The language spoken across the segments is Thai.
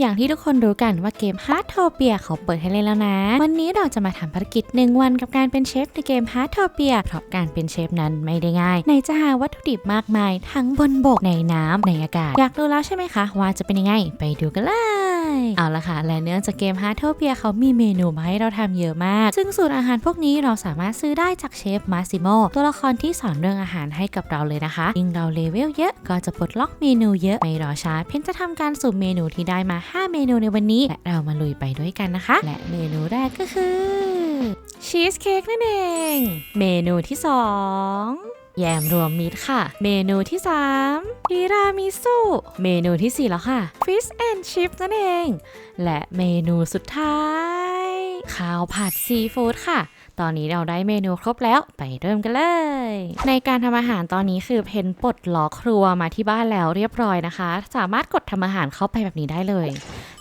อย่างที่ทุกคนรู้กันว่าเกม h a r t o p i a เขาเปิดให้เล่นแล้วนะ วันนี้เราจะมาทำภารกิจ 1 วันกับการเป็นเชฟในเกม h a r t o p i a เพราะการเป็นเชฟนั้นไม่ได้ง่ายในจะหาวัตถุดิบมากมาย ทั้งบนบกในน้ำในอากาศ อยากรู้แล้วใช่ไหมคะ ว่าจะเป็นยังไง ไปดูกันเลย เอาละค่ะ และเนื่องจากเกม h a r t o p i a เขามีเมนูมาให้เราทำเยอะมาก ซึ่งสูตรอาหารพวกนี้เราสามารถซื้อได้จากเชฟมาซิโมตัวละครที่สอนเรื่องอาหารให้กับเราเลยนะคะ ยิ่งเราเลเวลเยอะก็จะปลดล็อกเมนูเยอะ ไม่รอช้า เพนจะทำการสุ่มเมนูที่ได้มา 5 เมนูในวันนี้ และเรามาลุยไปด้วยกันนะคะ และเมนูแรกก็คือชีสเค้กนั่นเอง เมนูที่ 2 แยมรวมมิตรค่ะ เมนูที่ 3ทีรามิสุ เมนูทีสี่ 4 แล้วค่ะ Fish and Chips นั่นเอง และเมนูสุดท้าย ข้าวผัดซีฟู้ดค่ะตอนนี้เราได้เมนูครบแล้วไปเริ่มกันเลย ในการทำอาหารตอนนี้คือเพนปลดล็อกครัวมาที่บ้านแล้วเรียบร้อยนะคะ สามารถกดทำอาหารเข้าไปแบบนี้ได้เลย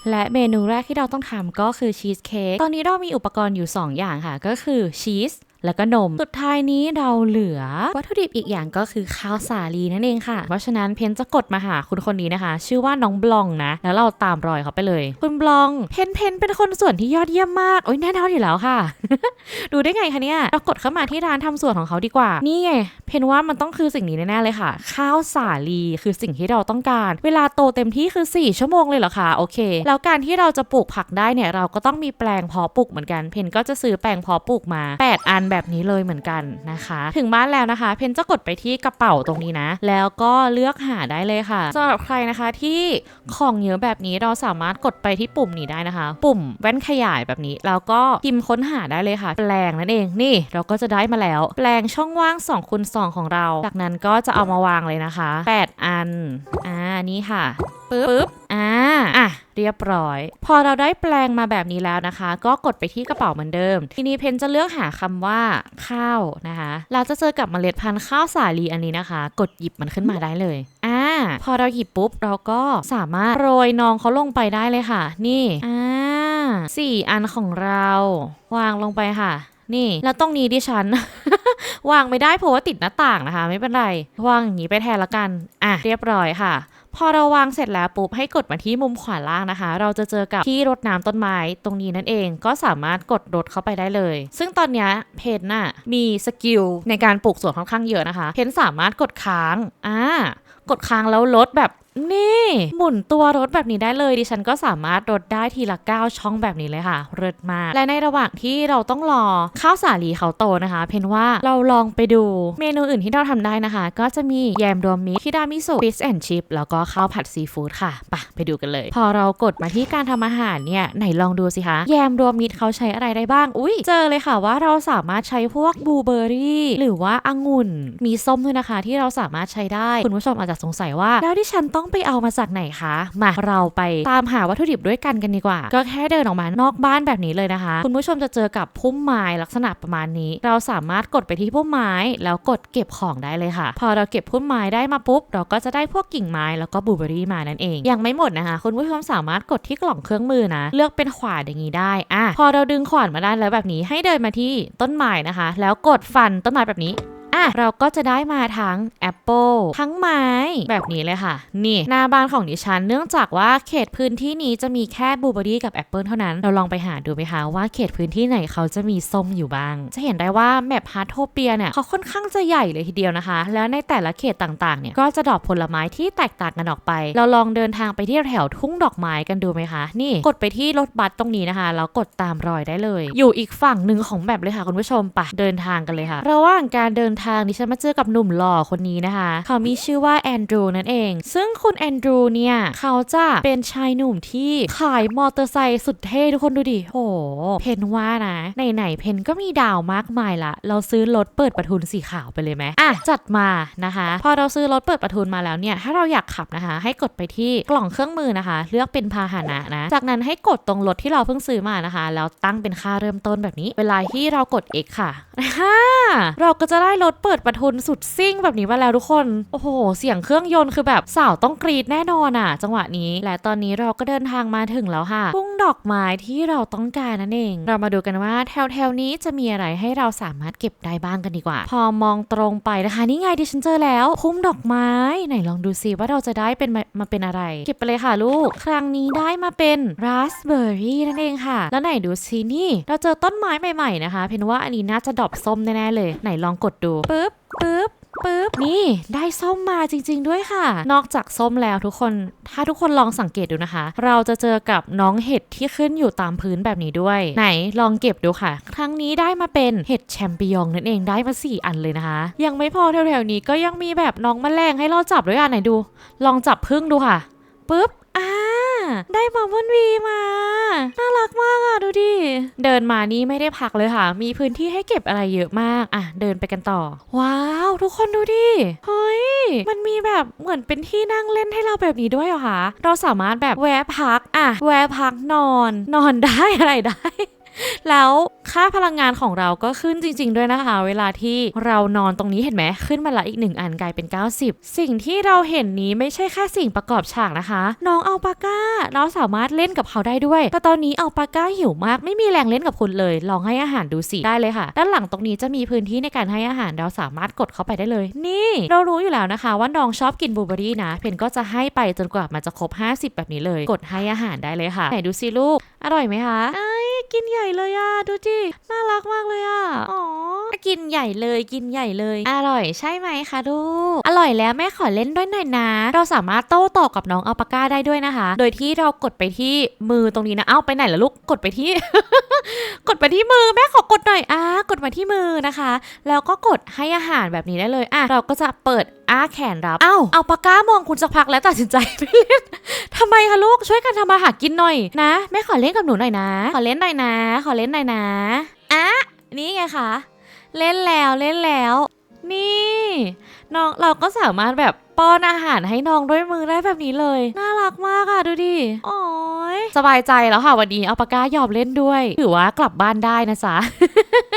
และเมนูแรกที่เราต้องทำก็คือชีสเค้กตอนนี้เรามีอุปกรณ์อยู่ 2 อย่างค่ะ ก็คือชีส แล้วก็นม สุดท้ายนี้เราเหลือวัตถุดิบอีกอย่างก็คือข้าวสาลีนั่นเองค่ะ เพราะฉะนั้นเพนจะกดมาหาคุณคนนี้นะคะ ชื่อว่าน้องบลองนะ แล้วเราตามรอยเขาไปเลย คุณบลอง เพนเพนเป็นคนส่วนที่ยอดเยี่ยมมาก โอ้ยแน่นอนอยู่แล้วค่ะ ดูได้ไงคะเนี่ยเรากดเข้ามาที่ร้านทำส่วนของเขาดีกว่า นี่ไง เพนว่ามันต้องคือสิ่งนี้แน่ๆเลยค่ะ ข้าวสาลีคือสิ่งที่เราต้องการ เวลาโตเต็มที่คือ 4 ชั่วโมงเลยเหรอคะโอเค แล้วการที่เราจะปลูกผักได้เนี่ยเราก็ต้องมีแปลงเพาะปลูกเหมือนกัน เพนก็จะซื้อแปลงเพาะปลูกมา 8 อันแบบนี้เลยเหมือนกันนะคะ ถึงบ้านแล้วนะคะ เพนจะกดไปที่กระเป๋าตรงนี้นะ แล้วก็เลือกหาได้เลยค่ะสำหรับใครนะคะที่ของเยอะแบบนี้เราสามารถกดไปที่ปุ่มนี้ได้นะคะ ปุ่มแว่นขยายแบบนี้ แล้วก็พิมพ์ค้นหาได้เลยค่ะ แปลงนั่นเองนี่ เราก็จะได้มาแล้ว แปลงช่องว่าง2คูณ2ของเรา จากนั้นก็จะเอามาวางเลยนะคะ 8 อันอ่านี่ค่ะปึ๊บปึ๊บอ่า อะเรียบร้อย พอเราได้แปลงมาแบบนี้แล้วนะคะ ก็กดไปที่กระเป๋าเหมือนเดิม ทีนี้เพนจะเลือกหาคำว่าข้าวนะคะ เราจะเจอกับเมล็ดพันธุ์ข้าวสาลีอันนี้นะคะ กดหยิบมันขึ้นมาได้เลยอ่าพอเราหยิบปุ๊บเราก็สามารถโรยนองเขาลงไปได้เลยค่ะ นี่อ่าสี่อันของเรา วางลงไปค่ะ นี่ แล้วตรงนี้ดิฉัน วางไม่ได้เพราะว่าติดหน้าต่างนะคะ ไม่เป็นไร วางอย่างนี้ไปแทนละกัน อะ เรียบร้อยค่ะ พอเราวางเสร็จแล้วปุ๊บให้กดมาที่มุมขวาล่างนะคะ เราจะเจอกับที่รดน้ำต้นไม้ตรงนี้นั่นเอง ก็สามารถกดรดเข้าไปได้เลย ซึ่งตอนเนี้ยเพนน่ะมีสกิลในการปลูกสวนค่อนข้างเยอะนะคะ เพนสามารถกดค้างอ่ากดค้างแล้วลดแบบนี่ หมุนตัวรถแบบนี้ได้เลย ดิฉันก็สามารถรถได้ทีละ 9 ช่องแบบนี้เลยค่ะเริดมาก และในระหว่างที่เราต้องรอข้าวสาลีเขาโตนะคะ เพนว่าเราลองไปดูเมนูอื่นที่เราทำได้นะคะ ก็จะมีแยมรวมมิตรคิรามิสุฟิชแอนด์ชิพแล้วก็ข้าวผัดซีฟู้ดค่ะไปะไปดูกันเลย พอเรากดมาที่การทำอาหารเนี่ยไหนลองดูสิคะแยมรวมมิตรเขาใช้อะไรได้บ้าง อุ้ยเจอเลยค่ะว่าเราสามารถใช้พวกบลูเบอร์รี่หรือว่าองุ่นมีส้มด้วยนะคะ ที่เราสามารถใช้ได้คุณผู้ชมอาจจะสงสัยว่าแล้วที่ฉันต้อง้องไปเอามาจากไหนคะ มาเราไปตามหาวัตถุดิบด้วยกันกันดีกว่า ก็แค่เดินออกมานอกบ้านแบบนี้เลยนะคะ คุณผู้ชมจะเจอกับพุ่มไม้ลักษณะประมาณนี้ เราสามารถกดไปที่พุ่มไม้แล้วกดเก็บของได้เลยค่ะ พอเราเก็บพุ่มไม้ได้มาปุ๊บ เราก็จะได้พวกกิ่งไม้แล้วก็บลูเบอร์รี่มานั่นเอง ยังไม่หมดนะคะ คุณผู้ชมสามารถกดที่กล่องเครื่องมือนะ เลือกเป็นขวานอย่างนี้ได้อะพอเราดึงขวานมาได้แล้วแบบนี้ให้เดินมาที่ต้นไม้นะคะ แล้วกดฟันต้นไม้แบบนี้ อะเราก็จะได้มาทั้งแอปเปิลทั้งไม้แบบนี้เลยค่ะ นี่หน้าบ้านของดิฉันเนื่องจากว่าเขตพื้นที่นี้จะมีแค่บลูเบอรี่กับแอปเปิลเท่านั้น เราลองไปหาดูไหมคะว่าเขตพื้นที่ไหนเขาจะมีส้มอยู่บ้าง จะเห็นได้ว่าแมปฮาร์โทเปียเนี่ยเขาค่อนข้างจะใหญ่เลยทีเดียวนะคะ แล้วในแต่ละเขตต่างๆเนี่ยก็จะดอกผลไม้ที่แตกต่างกันออกไป เราลองเดินทางไปที่แถวทุ่งดอกไม้กันดูไหมคะ นี่กดไปที่รถบัสตรงนี้นะคะแล้วกดตามรอยได้เลย อยู่อีกฝั่งหนึ่งของแบบเลยค่ะคุณผู้ชมไปะเดินทางกันเลยค่ะระหว่างการเดินทางดิฉันมาเจอกับหนุ่มหล่อคนนี้นะคะ เขามีชื่อว่าแอนดรูนั่นเอง ซึ่งคุณแอนดรูเนี่ย เขาจะเป็นชายหนุ่มที่ขายมอเตอร์ไซค์สุดเท่ทุกคนดูดิโห เพนว่านะ ไหนๆเพนก็มีดาวมากมายละ เราซื้อรถเปิดประทุนสีขาวไปเลยไหมอะ จัดมานะคะ พอเราซื้อรถเปิดประทุนมาแล้วเนี่ย ถ้าเราอยากขับนะคะ ให้กดไปที่กล่องเครื่องมือนะคะ เลือกเป็นพาหนะนะ จากนั้นให้กดตรงรถที่เราเพิ่งซื้อมานะคะ แล้วตั้งเป็นค่าเริ่มต้นแบบนี้ เวลาที่เรากด X ค่ะเราก็จะได้รถเปิดประทุนสุดซิ่งแบบนี้มาแล้วทุกคน โอ้โห เสียงเครื่องยนต์คือแบบสาวต้องกรีดแน่นอนอะ จังหวะนี้ และตอนนี้เราก็เดินทางมาถึงแล้วค่ะทุ่งดอกไม้ที่เราต้องการนั่นเอง เรามาดูกันว่าแถวๆนี้จะมีอะไรให้เราสามารถเก็บได้บ้างกันดีกว่า พอมองตรงไปนะคะนี่ไงดิฉันเจอแล้วพุ่มดอกไม้ไหนลองดูซิว่าเราจะได้เป็นมามาเป็นอะไร เก็บไปเลยค่ะลูก ครั้งนี้ได้มาเป็นราสเบอร์รี่นั่นเองค่ะ แล้วไหนดูซินี่ เราเจอต้นไม้ใหม่ๆนะคะ เพนว่าอันนี้น่าจะดอกส้มแน่ๆเลย ไหนลองกดดูปึ๊บปึ๊บปึ๊บนี่ได้ส้มมาจริง ๆ ด้วยค่ะ นอกจากส้มแล้วทุกคน ถ้าทุกคนลองสังเกตดูนะคะ เราจะเจอกับน้องเห็ดที่ขึ้นอยู่ตามพื้นแบบนี้ด้วย ไหนลองเก็บดูค่ะ ครั้งนี้ได้มาเป็นเห็ดแชมปิญองนั่นเองได้มา 4 อันเลยนะคะ ยังไม่พอแถวๆนี้ก็ยังมีแบบน้องแมลงให้เราจับด้วยอะไหนดู ลองจับพึ่งดูค่ะปึ๊บ อ่าได้บับเบิลวีมา น่ารักมากอะดูดิ เดินมานี่ไม่ได้พักเลยค่ะ มีพื้นที่ให้เก็บอะไรเยอะมาก อะ เดินไปกันต่อ ว้าว ทุกคนดูดิ เฮ้ย มันมีแบบเหมือนเป็นที่นั่งเล่นให้เราแบบนี้ด้วยเหรอคะ เราสามารถแบบแวะพัก อะ แวะพักนอน นอนได้อะไรได้ แล้วค่าพลังงานของเราก็ขึ้นจริง ๆ ด้วยนะคะ เวลาที่เรานอนตรงนี้เห็นไหมขึ้นมาละอีกหนึ่งอันกลายเป็น 90 สิ่งที่เราเห็นนี้ไม่ใช่แค่สิ่งประกอบฉากนะคะ น้องอัลปาก้า เราสามารถเล่นกับเขาได้ด้วย แต่ตอนนี้อัลปาก้าหิวมากไม่มีแรงเล่นกับคุณเลย ลองให้อาหารดูสิได้เลยค่ะ ด้านหลังตรงนี้จะมีพื้นที่ในการให้อาหารเราสามารถกดเข้าไปได้เลย นี่ เรารู้อยู่แล้วนะคะ ว่าน้องชอบกินบลูเบอรี่นะเพนก็จะให้ไปจนกว่ามันจะครบ 50 แบบนี้เลย กดให้อาหารได้เลยค่ะไหนดูสิลูกอร่อยไหมคะ กินใหญ่เลยอะดูจิน่ารักมากเลยอะอ๋อกินใหญ่เลยกินใหญ่เลย อร่อยใช่ไหมคะลูกอร่อยแล้วแม่ขอเล่นด้วยหน่อยนะ เราสามารถโต้ตอบกับน้องอัลปาก้าได้ด้วยนะคะ โดยที่เรากดไปที่มือตรงนี้นะเอ้าไปไหนล่ะลูกกดไปที่ กดไปที่มือแม่ขอกดหน่อยอ่ากดมาที่มือนะคะ แล้วก็กดให้อาหารแบบนี้ได้เลยอะเราก็จะเปิด อ้าแขนรับเอ้าเอาปากก้ามองคุณสักพักแล้วตัดสินใจไม่เล่นทำไมคะลูกช่วยกันทำมาหากินหน่อยนะแม่ขอเล่นกับหนูหน่อยนะ ขอเล่นหน่อยนะ ขอเล่นหน่อยนะอะนี่ไงคะเล่นแล้วเล่นแล้ว นี่ น้องเราก็สามารถแบบป้อนอาหารให้น้องด้วยมือได้แบบนี้เลย น่ารักมากอะดูดิโอ้ยสบายใจแล้วค่ะวันนี้เอาปากกายอมเล่นด้วยถือว่ากลับบ้านได้นะจ๊ะ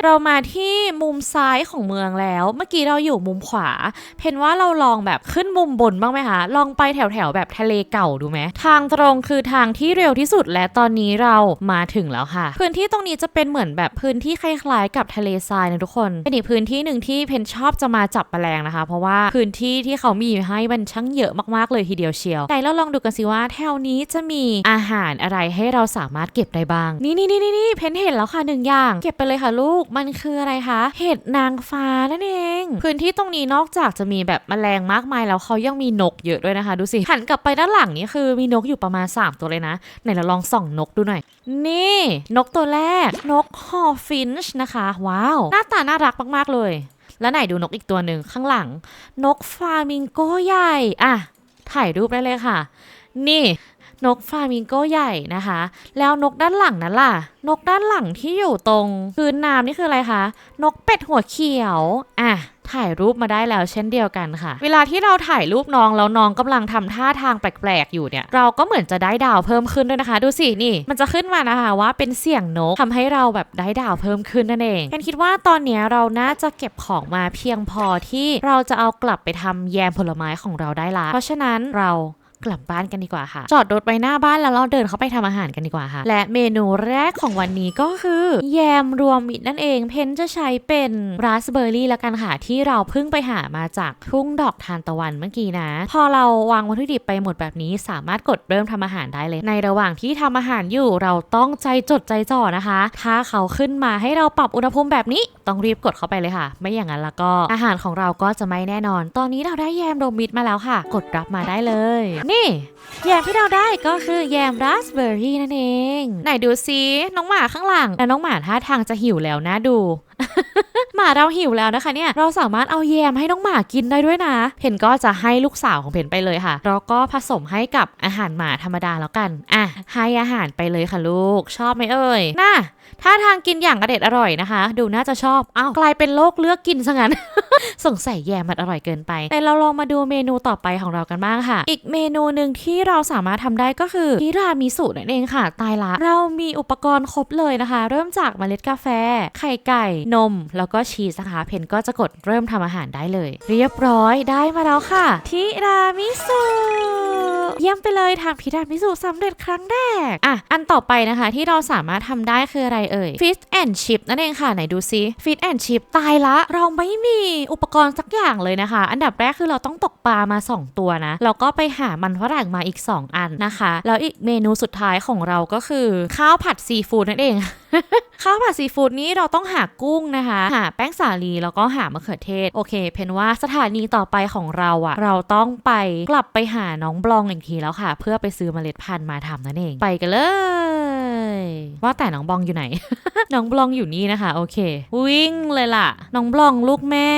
เรามาที่มุมซ้ายของเมืองแล้ว เมื่อกี้เราอยู่มุมขวา เพนว่าเราลองแบบขึ้นมุมบนบ้างไหมคะลองไปแถวแถวแบบทะเลเก่าดูไหมทางตรงคือทางที่เร็วที่สุดและตอนนี้เรามาถึงแล้วค่ะ พื้นที่ตรงนี้จะเป็นเหมือนแบบพื้นที่คล้ายๆ กับทะเลทรายนะทุกคนเป็นอีกพื้นที่หนึ่งที่เพนชอบจะมาจับแมลงนะคะ เพราะว่าพื้นที่ที่เขามีให้มันช่างเยอะมากๆเลยทีเดียวเชียวไหนเราลองดูกันสิว่าแถวนี้จะมีอาหารอะไรให้เราสามารถเก็บได้บ้าง นี่นี่นี่นี่นี่เพนเห็นแล้วค่ะหนึ่งอย่าง เก็บไปเลยค่ะลูกมันคืออะไรคะ เห็ดนางฟ้านั่นเอง พื้นที่ตรงนี้นอกจากจะมีแบบแมลงมากมายแล้วเขายังมีนกเยอะด้วยนะคะ ดูสิหันกลับไปด้านหลังนี่คือมีนกอยู่ประมาณ 3 ตัวเลยนะไหนเราลองส่องนกดูหน่อย นี่ นกตัวแรก นกฮอฟินช์นะคะ ว้าว หน้าตาน่ารักมาก ๆ เลย แล้วไหนดูนกอีกตัวหนึ่งข้างหลัง นกฟลามิงโกใหญ่อะถ่ายรูปได้เลยค่ะ นี่นกฟลามิงโกใหญ่นะคะ แล้วนกด้านหลังนั้นล่ะ นกด้านหลังที่อยู่ตรงพื้นน้ำนี่คืออะไรคะ นกเป็ดหัวเขียว อะ ถ่ายรูปมาได้แล้วเช่นเดียวกันค่ะ เวลาที่เราถ่ายรูปน้องแล้วน้องกำลังทำท่าทางแปลกๆอยู่เนี่ย เราก็เหมือนจะได้ดาวเพิ่มขึ้นด้วยนะคะ ดูสินี่ มันจะขึ้นมานะคะว่าเป็นเสียงนกทำให้เราแบบได้ดาวเพิ่มขึ้นนั่นเองแคนคิดว่าตอนนี้เราน่าจะเก็บของมาเพียงพอที่เราจะเอากลับไปทำแยมผลไม้ของเราได้ละเพราะฉะนั้นเรา กลับบ้านกันดีกว่าค่ะ จอดรถไว้หน้าบ้านแล้วเราเดินเข้าไปทำอาหารกันดีกว่าค่ะ และเมนูแรกของวันนี้ก็คือ แยมรวมมิตรนั่นเอง เพนจะใช้เป็นราสเบอร์รี่ละกันค่ะ ที่เราเพิ่งไปหามาจากทุ่งดอกทานตะวันเมื่อกี้นะ พอเราวางวัตถุดิบไปหมดแบบนี้ สามารถกดเริ่มทำอาหารได้เลย ในระหว่างที่ทำอาหารอยู่เราต้องใจจดใจจ่อนะคะ ถ้าเขาขึ้นมาให้เราปรับอุณหภูมิแบบนี้ต้องรีบกดเข้าไปเลยค่ะ ไม่อย่างนั้นแล้วก็อาหารของเราก็จะไม่แน่นอน ตอนนี้เราได้แยมรวมมิตรมาแล้วค่ะ กดรับมาได้เลยนี่ แยมที่เราได้ก็คือแยมราสเบอร์รี่นั่นเอง ไหนดูซิน้องหมาข้างหลังและน้องหมาท่าทางจะหิวแล้วนะดูหมาเราหิวแล้วนะคะเนี่ย เราสามารถเอาแยมให้น้องหมากินได้ด้วยนะ เพนก็จะให้ลูกสาวของเพนไปเลยค่ะ แล้วก็ผสมให้กับอาหารหมาธรรมดาแล้วกัน อะ ให้อาหารไปเลยค่ะลูก ชอบไหมเอ่ย น่า ถ้าทางกินอย่างอเด็ดอร่อยนะคะ ดูน่าจะชอบอ้าวกลายเป็นโรคเลือกกินซะงั้น สงสัยแยมมันอร่อยเกินไปแต่เราลองมาดูเมนูต่อไปของเรากันบ้างค่ะ อีกเมนูหนึ่งที่เราสามารถทำได้ก็คือทิรามิสุนั่นเองค่ะ ตายละ เรามีอุปกรณ์ครบเลยนะคะ เริ่มจากเมล็ดกาแฟ ไข่ไก่ นม แล้วก็ชีสนะคะ เพนก็จะกดเริ่มทำอาหารได้เลย เรียบร้อยได้มาแล้วค่ะทิรามิสุเยี่ยมไปเลยทำทิรามิสุสำเร็จครั้งแรก อะ อันต่อไปนะคะที่เราสามารถทำได้คืออะไรเอ่ย Fish and Chip นั่นเองค่ะไหนดูซิ Fish and Chip ตายละ เราไม่มีอุปกรณ์สักอย่างเลยนะคะ อันดับแรกคือเราต้องตกปลามา 2 ตัวนะแล้วก็ไปหามันฝรั่งมาอีก 2 อันนะคะ แล้วอีกเมนูสุดท้ายของเราก็คือข้าวผัดซีฟู้ดนั่นเองข้าวผัดซีฟู้ดนี้เราต้องหากุ้งนะคะ หาแป้งสาลีแล้วก็หามะเขือเทศ โอเค เพนว่าสถานีต่อไปของเราอะเราต้องไปกลับไปหาน้องบลองอีกทีแล้วค่ะ เพื่อไปซื้อเมล็ดพันธุ์มาทำนั่นเอง ไปกันเลย ว่าแต่น้องบลองอยู่ไหน น้องบลองอยู่นี่นะคะ โอเค วิ่งเลยล่ะ น้องบลองลูกแม่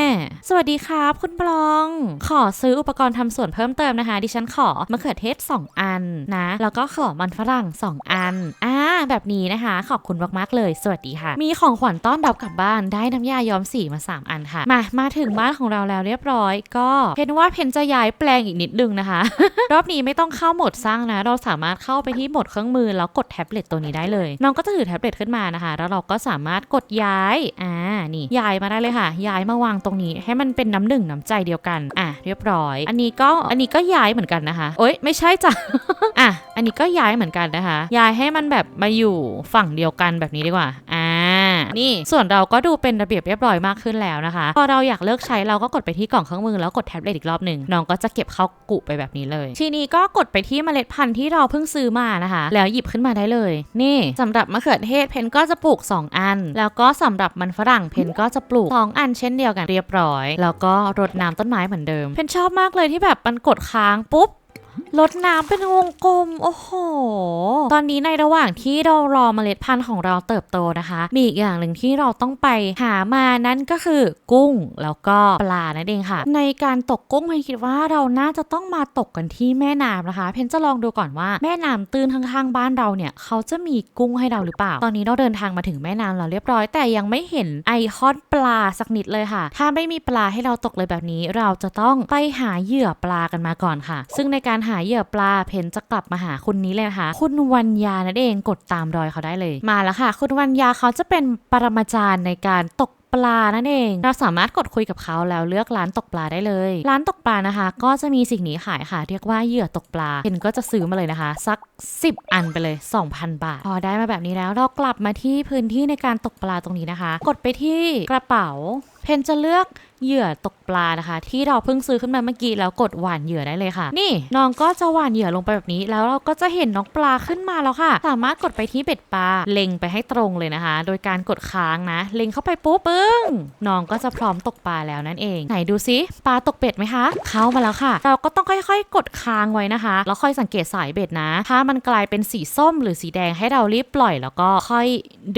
สวัสดีครับ คุณบลอง ขอซื้ออุปกรณ์ทำสวนเพิ่มเติมนะคะ ดิฉันขอมะเขือเทศ 2 อันนะ แล้วก็ขอมันฝรั่ง 2 อันอ่าแบบนี้นะคะ ขอบคุณมากๆเลย สวัสดีค่ะ มีของขวัญต้อนรับกลับบ้านได้น้ำยาย้อมสีมา 3 อันค่ะ มามาถึงบ้านของเราแล้วเรียบร้อย ก็เพนว่าเพนจะย้ายแปลงอีกนิดนึงนะคะ รอบนี้ไม่ต้องเข้าโหมดสร้างนะ เราสามารถเข้าไปที่โหมดเครื่องมือแล้วกดแท็บเล็ตตัวนี้ได้เลยน้องก็จะถือแท็บเล็ตขึ้นมานะคะ แล้วเราก็สามารถกดย้าย อ่า นี่ย้ายมาได้เลยค่ะ ย้ายมาวางตรงนี้ ให้มันเป็นน้ำหนึ่งน้ำใจเดียวกัน อะ เรียบร้อย อันนี้ก็ อันนี้ก็ย้ายเหมือนกันนะคะ โอ๊ย ไม่ใช่จ้ะ อะ อันนี้ก็ย้ายเหมือนกันนะคะ ย้ายให้มันแบบมาอยู่ฝั่งเดียวกันแบบนี้ดีกว่า อ่า นี่ ส่วนเราก็ดูเป็นระเบียบเรียบร้อยมากขึ้นแล้วนะคะ พอเราอยากเลิกใช้เราก็กดไปที่กล่องเครื่องมือแล้วกดแท็บเล็ตอีกรอบหนึ่งน้องก็จะเก็บเข้ากุไปแบบนี้เลย ทีนี้ก็กดไปที่เมล็ดพันธุ์ที่เราเพิ่งซื้อมานะคะ แล้วหยิบขึ้นมาได้เลย นี่สำหรับมะเขือเทศเพนก็จะปลูก 2 อัน แล้วก็สำหรับมันฝรั่งเพนก็จะปลูก 2 อันเช่นเดียวกันเรียบร้อย แล้วก็รดน้ำต้นไม้เหมือนเดิมเพนชอบมากเลยที่แบบมันกดค้างปุ๊บ ลดน้ำเป็นวงกลม โอ้โห ตอนนี้ในระหว่างที่เรารอเมล็ดพันธุ์ของเราเติบโตนะคะ มีอีกอย่างหนึ่งที่เราต้องไปหามานั่นก็คือกุ้งแล้วก็ปลานั่นเองค่ะ ในการตกกุ้งเพนคิดว่าเราน่าจะต้องมาตกกันที่แม่น้ำนะคะ เพนจะลองดูก่อนว่าแม่น้ำตื้นข้างๆบ้านเราเนี่ย เขาจะมีกุ้งให้เราหรือเปล่า ตอนนี้เราเดินทางมาถึงแม่น้ำแล้วเรียบร้อย แต่ยังไม่เห็นไอคอนปลาสักนิดเลยค่ะ ถ้าไม่มีปลาให้เราตกเลยแบบนี้ เราจะต้องไปหาเหยื่อปลากันมาก่อนค่ะ ซึ่งในการหาเหยื่อปลาเพนจะกลับมาหาคุณนี้เลยนะคะคุณวัญญานั่นเองกดตามรอยเขาได้เลย มาแล้วค่ะ คุณวัญญาเขาจะเป็นปรมาจารย์ในการตกปลานั่นเอง เราสามารถกดคุยกับเขาแล้วเลือกร้านตกปลาได้เลย ร้านตกปลานะคะ ก็จะมีสิ่งนี้ขายค่ะ เรียกว่าเหยื่อตกปลาเพนก็จะซื้อมาเลยนะคะ สัก 10 อันไปเลย 2,000 บาท พอได้มาแบบนี้แล้วเรากลับมาที่พื้นที่ในการตกปลาตรงนี้นะคะ กดไปที่กระเป๋า เพนจะเลือก เหยื่อตกปลานะคะ ที่เราเพิ่งซื้อขึ้นมาเมื่อกี้แล้วกดหวานเหยื่อได้เลยค่ะ นี่น้องก็จะหวานเหยื่อลงไปแบบนี้ แล้วเราก็จะเห็นน้องปลาขึ้นมาแล้วค่ะ สามารถกดไปที่เบ็ดปลาเล็งไปให้ตรงเลยนะคะ โดยการกดค้างนะ เล็งเข้าไปปุ๊บปึ้งน้องก็จะพร้อมตกปลาแล้วนั่นเอง ไหนดูซิปลาตกเบ็ดไหมคะ เข้ามาแล้วค่ะ เราก็ต้องค่อยๆ กดค้างไว้นะคะ แล้วค่อยสังเกตสายเบ็ดนะ ถ้ามันกลายเป็นสีส้มหรือสีแดงให้เรารีบปล่อยแล้วก็ค่อย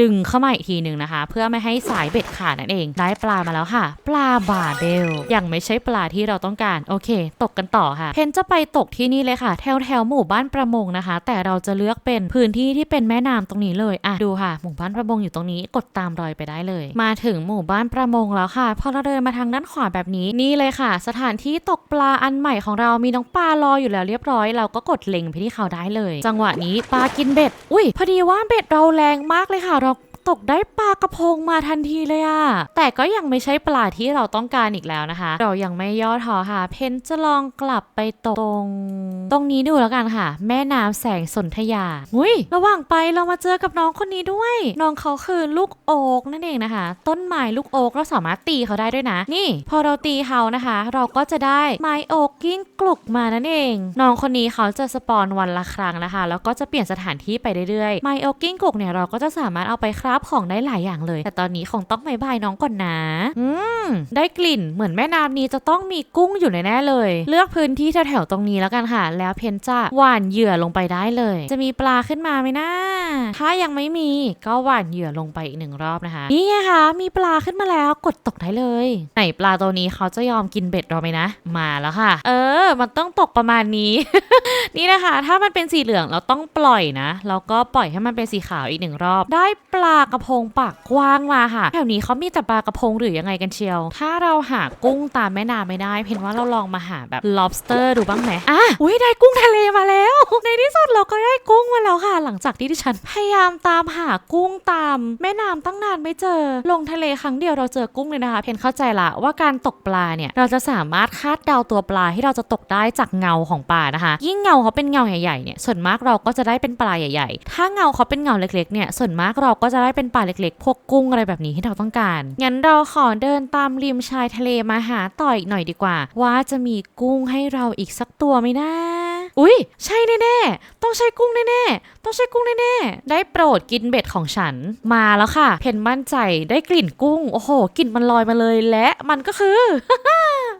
ดึงเข้ามาอีกทีหนึ่งนะคะ เพื่อไม่ให้สายเบ็ดขาดนั่นเอง ได้ปลามาแล้วค่ะ ปลาบาเดลยังไม่ใช่ปลาที่เราต้องการ โอเค ตกกันต่อค่ะ เพนจะไปตกที่นี่เลยค่ะ แถวแถวหมู่บ้านประมงนะคะ แต่เราจะเลือกเป็นพื้นที่ที่เป็นแม่น้ำตรงนี้เลยอะดูค่ะ หมู่บ้านประมงอยู่ตรงนี้ กดตามรอยไปได้เลย มาถึงหมู่บ้านประมงแล้วค่ะ พอเราเดินมาทางด้านขวาแบบนี้ นี่เลยค่ะ สถานที่ตกปลาอันใหม่ของเรามีน้องปลารออยู่แล้วเรียบร้อย เราก็กดเล็งไปที่เขาได้เลย จังหวะนี้ปลากินเบ็ด อุ้ยพอดีว่าเบ็ดเราแรงมากเลยค่ะ เรา ตกได้ปลากระพงมาทันทีเลยอะแต่ก็ยังไม่ใช่ปลาที่เราต้องการอีกแล้วนะคะ เรายังไม่ย่อท้อค่ะ เพนจะลองกลับไปตรง ตรงนี้ดูแล้วกันค่ะ แม่น้ำแสงสนธยาอุ้ยระหว่างไปเรามาเจอกับน้องคนนี้ด้วย น้องเขาคือลูกโอ๊กนั่นเองนะคะ ต้นไม้ลูกโอ๊กเราสามารถตีเขาได้ด้วยนะ นี่พอเราตีเขานะคะ เราก็จะได้ไม้โอ๊กกิ้งกลุกมานั่นเอง น้องคนนี้เขาจะสปอนวันละครั้งนะคะ แล้วก็จะเปลี่ยนสถานที่ไปเรื่อยๆไม้โอ๊กกิ้งกลุกเนี่ยเราก็จะสามารถเอาไปคราฟของได้หลายอย่างเลย แต่ตอนนี้คงต้องบายบายน้องก่อนนะ อืม ได้กลิ่นเหมือนแม่น้ำนี้จะต้องมีกุ้งอยู่ในแน่ๆเลย เลือกพื้นที่แถวๆตรงนี้แล้วกันค่ะ แล้วเพนจะหว่านเหยื่อลงไปได้เลย จะมีปลาขึ้นมาไหมนะถ้ายังไม่มีก็หว่านเหยื่อลงไปอีกหนึ่งรอบนะคะ นี่ไงคะมีปลาขึ้นมาแล้วกดตกได้เลย ไหนปลาตัวนี้เขาจะยอมกินเบ็ดเราไหมนะ มาแล้วค่ะ เออ มันต้องตกประมาณนี้ นี่นะคะ ถ้ามันเป็นสีเหลืองเราต้องปล่อยนะแล้วก็ปล่อยให้มันเป็นสีขาวอีกหนึ่งรอบ ได้ปลากระพงปากกว้างมาค่ะ แถวนี้เขามีแต่ปลากระพงหรือยังไงกันเชียวยว ถ้าเราหากุ้งตามแม่น้ำไม่ได้ เพนว่าเราลองมาหาแบบ lobster ดูบ้างไหมอะอุ้ยได้กุ้งทะเลมาแล้ว ในที่สุดเราก็ได้กุ้งมาแล้วค่ะ หลังจากที่ดิฉันพยายามตามหากุ้งตาม แม่น้ำตั้งนานไม่เจอ ลงทะเลครั้งเดียวเราเจอกุ้งเลยนะคะ เพนเข้าใจละว่าการตกปลาเนี่ยเราจะสามารถคาดเดาตัวปลาที่เราจะตกได้จากเงาของปลานะคะ ยิ่งเงาเขาเป็นเงาใหญ่ๆเนี่ยส่วนมากเราก็จะได้เป็นปลาใหญ่ ๆ ถ้าเงาเขาเป็นเงาเล็กๆเนี่ยส่วนมากเราก็จะได้เป็นปลาเล็กๆ พวกกุ้งอะไรแบบนี้ที่เราต้องการ งั้นเราขอเดินตามริมชายทะเลมาหาต่ออีกหน่อยดีกว่า ว่าจะมีกุ้งให้เราอีกสักตัวไหมนะ อุ้ยใช่แน่ๆ ต้องใช้กุ้งแน่ๆ ต้องใช้กุ้งแน่ๆ ได้โปรดกินเบ็ดของฉัน มาแล้วค่ะ เพนมั่นใจได้กลิ่นกุ้ง โอ้โห กลิ่นมันลอยมาเลยและมันก็คือ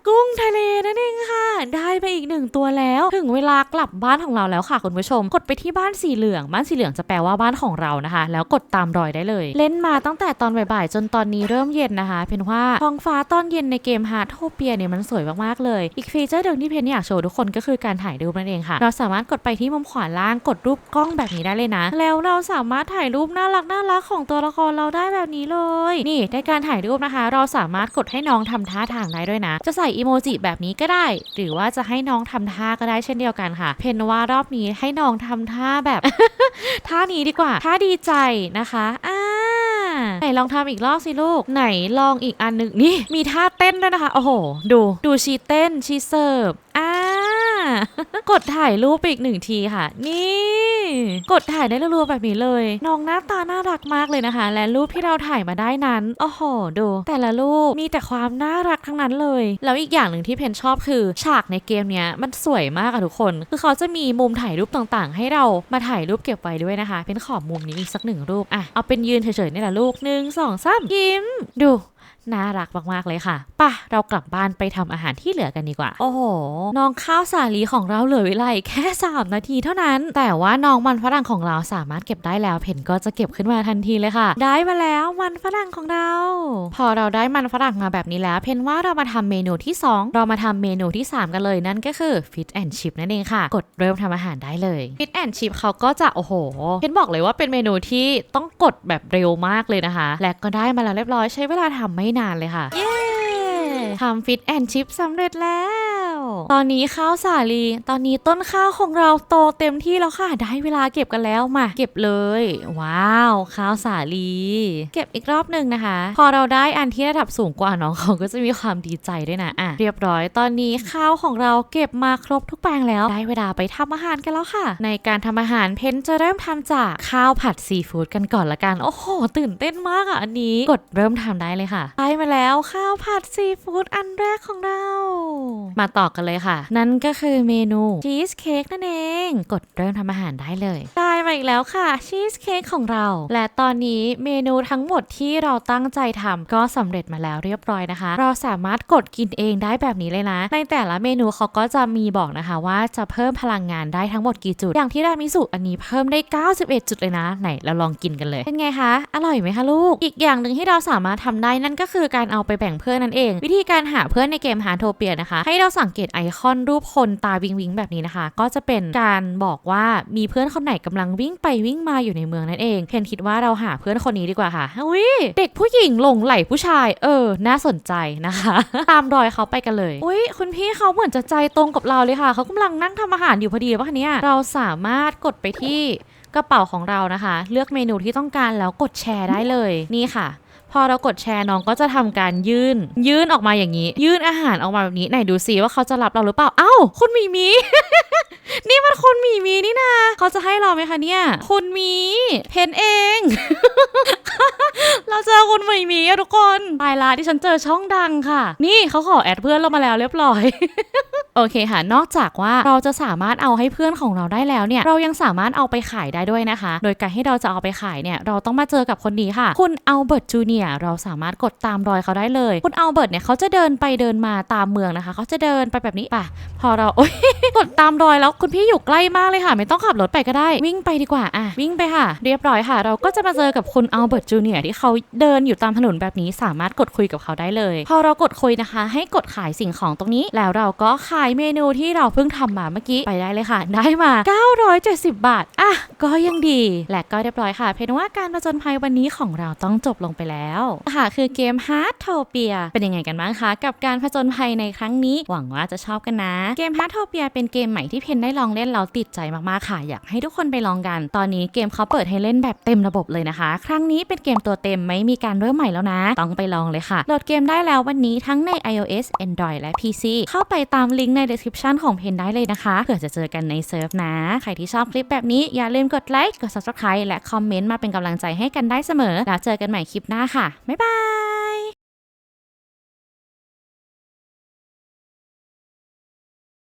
กุ้งทะเลนั่นเองค่ะ ได้ไปอีกหนึ่งตัวแล้ว ถึงเวลากลับบ้านของเราแล้วค่ะคุณผู้ชม กดไปที่บ้านสีเหลือง บ้านสีเหลืองจะแปลว่าบ้านของเรานะคะ แล้วกดตามรอยได้เลย เล่นมาตั้งแต่ตอนบ่ายๆจนตอนนี้เริ่มเย็นนะคะ เพนว่าท้องฟ้าตอนเย็นในเกมฮาร์ t โทเปียเนี่ยมันสวยมากๆเลย อีกฟีเจอร์หนึ่งที่เพนอยากโชว์ทุกคนก็คือการถ่ายรูปนั่นเองค่ะ เราสามารถกดไปที่มุมขวาล่างกดรูปกล้องแบบนี้ได้เลยนะ แล้วเราสามารถถ่ายรูปน่ารักน่ารักของตัวละครเราได้แบบนี้เลย นี่ในการถ่ายรูปนะคะ เราสามารถกดให้น้องทำท่าทางได้ด้วยนะ จะใส่อีโมจิแบบนี้ก็ได้ หรือว่าจะให้น้องทำท่าก็ได้เช่นเดียวกันค่ะ เพนว่ารอบนี้ให้น้องทำท่าแบบ ท่านี้ดีกว่า ท่าดีใจนะคะอ่าไหนลองทำอีกรอบสิลูก ไหนลองอีกอันหนึ่งนี่ มีท่าเต้นด้วยนะคะ โอ้โห ดู ดูชีเต้นชีเสิร์ฟอ่า กดถ่ายรูปอีกหนึ่งทีค่ะ นี่ กดถ่ายได้รัวๆแบบนี้เลย น้องหน้าตาน่ารักมากเลยนะคะ และรูปที่เราถ่ายมาได้นั้นโอ้โหดู แต่ละรูปมีแต่ความน่ารักทั้งนั้นเลย แล้วอีกอย่างหนึ่งที่เพนชอบคือ ฉากในเกมเนี้ยมันสวยมากอะทุกคน คือเขาจะมีมุมถ่ายรูปต่างๆ ให้เรามาถ่ายรูปเก็บไว้ด้วยนะคะ เพนขอมุมนี้อีกสักหนึ่งรูปอะเอาเป็นยืนเฉยๆนี่แหละลูกหนึ่งสองสามยิ้ม ดู น่ารักมากๆเลยค่ะป่ะเรากลับบ้านไปทำอาหารที่เหลือกันดีกว่า โอ้โห น้องข้าวสาลีของเราเหลือเวลาอีกแค่ 3 นาทีเท่านั้น แต่ว่าน้องมันฝรั่งของเราสามารถเก็บได้แล้วเพนก็จะเก็บขึ้นมาทันทีเลยค่ะ ได้มาแล้วมันฝรั่งของเรา พอเราได้มันฝรั่งมาแบบนี้แล้ว เพนว่าเรามาทำเมนูที่ 2 เรามาทำเมนูที่ 3 กันเลยนั่นก็คือ Fit and Chip นั่นเองค่ะ กดเริ่มทำอาหารได้เลย Fit and Chip เขาก็จะโอ้โห เพนบอกเลยว่าเป็นเมนูที่ต้องกดแบบเร็วมากเลยนะคะ และก็ได้มาแล้วเรียบร้อยใช้เวลาทำไม่นานเลยค่ะ เย้ทำฟิตแอนชิพสำเร็จแล้ว ตอนนี้ข้าวสาลี ตอนนี้ต้นข้าวของเราโตเต็มที่แล้วค่ะ ได้เวลาเก็บกันแล้วมา เก็บเลย ว้าว ข้าวสาลี เก็บอีกรอบหนึ่งนะคะ พอเราได้อันที่ระดับสูงกว่าน้องเขาก็จะมีความดีใจด้วยนะอะเรียบร้อย ตอนนี้ข้าวของเราเก็บมาครบทุกแปลงแล้ว ได้เวลาไปทำอาหารกันแล้วค่ะ ในการทำอาหารเพนจะเริ่มทำจากข้าวผัดซีฟู้ดกันก่อนละกัน โอ้โห ตื่นเต้นมากอะอันนี้กดเริ่มทำได้เลยค่ะไปมาแล้วข้าวผัดซีฟู้ดอันแรกของเรา มาต่อกันเลยค่ะ นั่นก็คือเมนูชีสเค้กนั่นเอง กดเริ่มทำอาหารได้เลยได้มาอีกแล้วค่ะชีสเค้กของเรา และตอนนี้เมนูทั้งหมดที่เราตั้งใจทำก็สำเร็จมาแล้วเรียบร้อยนะคะ เราสามารถกดกินเองได้แบบนี้เลยนะ ในแต่ละเมนูเขาก็จะมีบอกนะคะว่าจะเพิ่มพลังงานได้ทั้งหมดกี่จุด อย่างที่รามิสุอันนี้เพิ่มได้ 91 จุดเลยนะ ไหนเราลองกินกันเลย เป็นไงคะ อร่อยไหมคะลูก อีกอย่างหนึ่งที่เราสามารถทำได้นั่นก็คือการเอาไปแบ่งเพื่อนนั่นเอง วิธีการหาเพื่อนในเกมฮาร์โทเปียนะคะ ให้เราสังเกตไอคอนรูปคนตาวิงวิงแบบนี้นะคะ ก็จะเป็นการบอกว่ามีเพื่อนคนไหนกำลังวิ่งไปวิ่งมาอยู่ในเมืองนั่นเองเพนคิดว่าเราหาเพื่อนคนนี้ดีกว่าค่ะอุ้ยเด็กผู้หญิงหลงไหลผู้ชาย เออ น่าสนใจนะคะ ตามรอยเขาไปกันเลยอุ้ยคุณพี่เขาเหมือนจะใจตรงกับเราเลยค่ะ เขากำลังนั่งทำอาหารอยู่พอดีเลยป่ะคะเนี่ยเราสามารถกดไปที่กระเป๋าของเรานะคะ เลือกเมนูที่ต้องการแล้วกดแชร์ได้เลยนี่ค่ะ อเรากดแชร์น้องก็จะทำการยื่น ยื่นออกมาอย่างนี้ ยื่นอาหารออกมาแบบนี้ไหนดูซิว่าเขาจะรับเราหรือเปล่าเอ้าคุณมีมี นี่มันคุณมีมีนี่นะเขาจะให้เราไหมคะเนี่ย คุณมีเพนเอง เราเจอคุณหมีมีอะทุกคนตายละที่ฉันเจอช่องดังค่ะ นี่เขาขอแอดเพื่อนเรามาแล้วเรียบร้อยโอเคค่ะ นอกจากว่าเราจะสามารถเอาให้เพื่อนของเราได้แล้วเนี่ย เรายังสามารถเอาไปขายได้ด้วยนะคะ โดยการที่เราจะเอาไปขายเนี่ย เราต้องมาเจอกับคนนี้ค่ะ คุณอัลเบิร์ตจูเนียเราสามารถกดตามรอยเขาได้เลย คุณอัลเบิร์ตเนี่ยเขาจะเดินไปเดินมาตามเมืองนะคะ เขาจะเดินไปแบบนี้ป่ะ พอเราโอ๊ยกดตามรอยแล้วคุณพี่อยู่ใกล้มากเลยค่ะ ไม่ต้องขับรถไปก็ได้ วิ่งไปดีกว่าอะวิ่งไปค่ะ เรียบร้อยค่ะ เราก็จะมาเจอกับคุณอัลเบิร์ตจูเนียร์ที่เขาเดินอยู่ตามถนนแบบนี้สามารถกดคุยกับเขาได้เลย พอเรากดคุยนะคะ ให้กดขายสิ่งของตรงนี้ แล้วเราก็ขายเมนูที่เราเพิ่งทำมาเมื่อกี้ไปได้เลยค่ะ ได้มา 970 บาทอะก็ยังดี และก็เรียบร้อยค่ะ เพนว่าการประจนภัยวันนี้ของเราต้องจบลงไปแล้วค่ะคือเกม Heartopia เป็นยังไงกันบ้างคะ กับการผจญภัยในครั้งนี้ หวังว่าจะชอบกันนะ เกม Heartopia เป็นเกมใหม่ที่เพนได้ลองเล่นแล้วติดใจมากๆค่ะ อยากให้ทุกคนไปลองกัน ตอนนี้เกมเขาเปิดให้เล่นแบบเต็มระบบเลยนะคะ ครั้งนี้เป็นเกมตัวเต็มไม่มีการเริ่มใหม่แล้วนะ ต้องไปลองเลยค่ะโหลดเกมได้แล้ววันนี้ทั้งใน iOS Android และ PC เข้าไปตามลิงก์ใน description ของเพนได้เลยนะคะเผื่อจะเจอกันในเซิร์ฟนะใครที่ชอบคลิปแบบนี้อย่าลืมกดไลค์กด subscribe และคอมเมนต์มาเป็นกำลังใจให้กันได้เสมอแล้วเจอกันใหม่คลิปหน้าค่ะ บ๊ายบาย